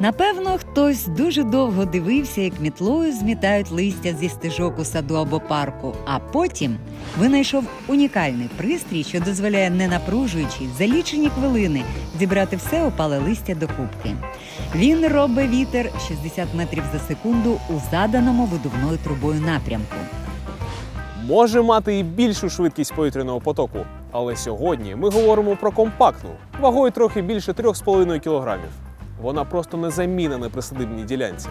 Напевно, хтось дуже довго дивився, як мітлою змітають листя зі стежок у саду або парку, а потім винайшов унікальний пристрій, що дозволяє, не напружуючи за лічені хвилини зібрати все опале листя до кубки. Він робить вітер 60 метрів за секунду у заданому видувною трубою напрямку. Може мати і більшу швидкість повітряного потоку, але сьогодні ми говоримо про компактну, вагою трохи більше 3,5 кг. Вона просто незамінна на присадибній ділянці.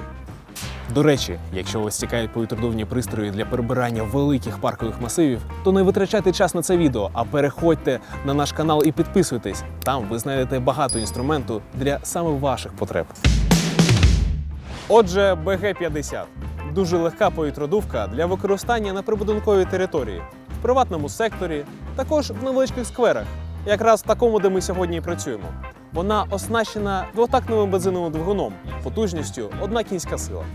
До речі, якщо вас цікаві повітродувні пристрої для перебирання великих паркових масивів, то не витрачайте час на це відео, а переходьте на наш канал і підписуйтесь. Там ви знайдете багато інструменту для саме ваших потреб. Отже, БГ-50 дуже легка повітродувка для використання на прибудинковій території, в приватному секторі, також в невеличких скверах, якраз в такому, де ми сьогодні і працюємо. Вона оснащена двотактним бензиновим двигуном потужністю одна кінська сила.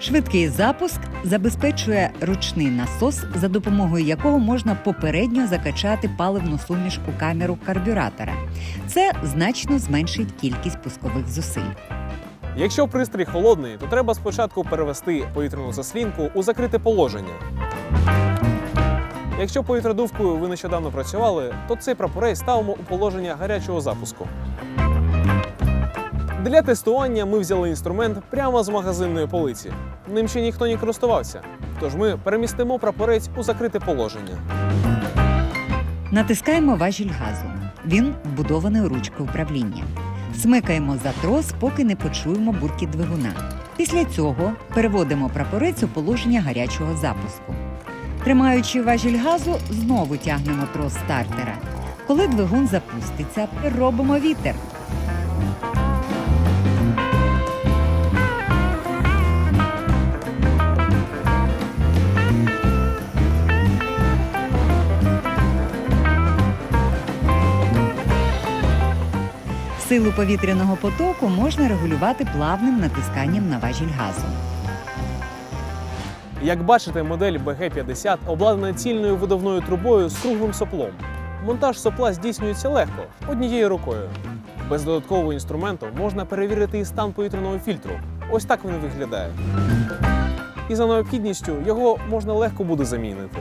Швидкий запуск забезпечує ручний насос, за допомогою якого можна попередньо закачати паливну суміш у камеру карбюратора. Це значно зменшить кількість пускових зусиль. Якщо пристрій холодний, то треба спочатку перевести повітряну заслінку у закрите положення. Якщо повітродувкою ви нещодавно працювали, то цей прапорець ставимо у положення гарячого запуску. Для тестування ми взяли інструмент прямо з магазинної полиці. Ним ще ніхто не користувався. Тож ми перемістимо прапорець у закрите положення. Натискаємо важіль газу. Він вбудований у ручку управління. Смикаємо за трос, поки не почуємо буркіт двигуна. Після цього переводимо прапорець у положення гарячого запуску. Тримаючи важіль газу, знову тягнемо трос стартера. Коли двигун запуститься, робимо вітер. Силу повітряного потоку можна регулювати плавним натисканням на важіль газу. Як бачите, модель BG50 обладнана цільною видовною трубою з круглим соплом. Монтаж сопла здійснюється легко, однією рукою. Без додаткового інструменту можна перевірити і стан повітряного фільтру. Ось так він виглядає. І за необхідністю його можна легко буде замінити.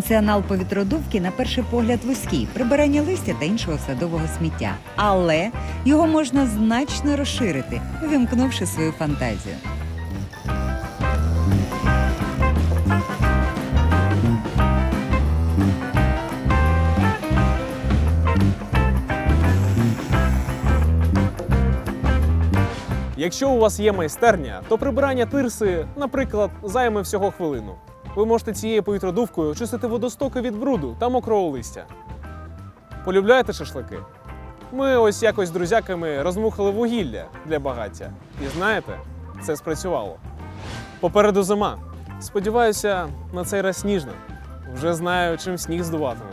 Функціонал повітродувки на перший погляд вузький прибирання листя та іншого садового сміття. Але його можна значно розширити, увімкнувши свою фантазію. Якщо у вас є майстерня, то прибирання тирси, наприклад, займе всього хвилину. Ви можете цією повітродувкою очистити водостоки від бруду та мокрого листя. Полюбляєте шашлики? Ми ось якось з друзяками розмухали вугілля для багаття. І знаєте, це спрацювало. Попереду зима. Сподіваюся, на цей раз сніжно. Вже знаю, чим сніг здуватиму.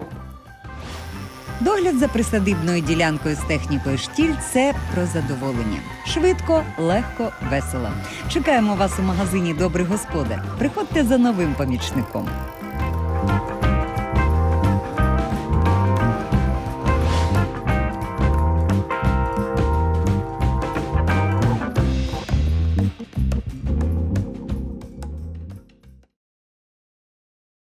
Догляд за присадибною ділянкою з технікою штіль це про задоволення. Швидко, легко, весело. Чекаємо вас у магазині Добрий господар. Приходьте за новим помічником.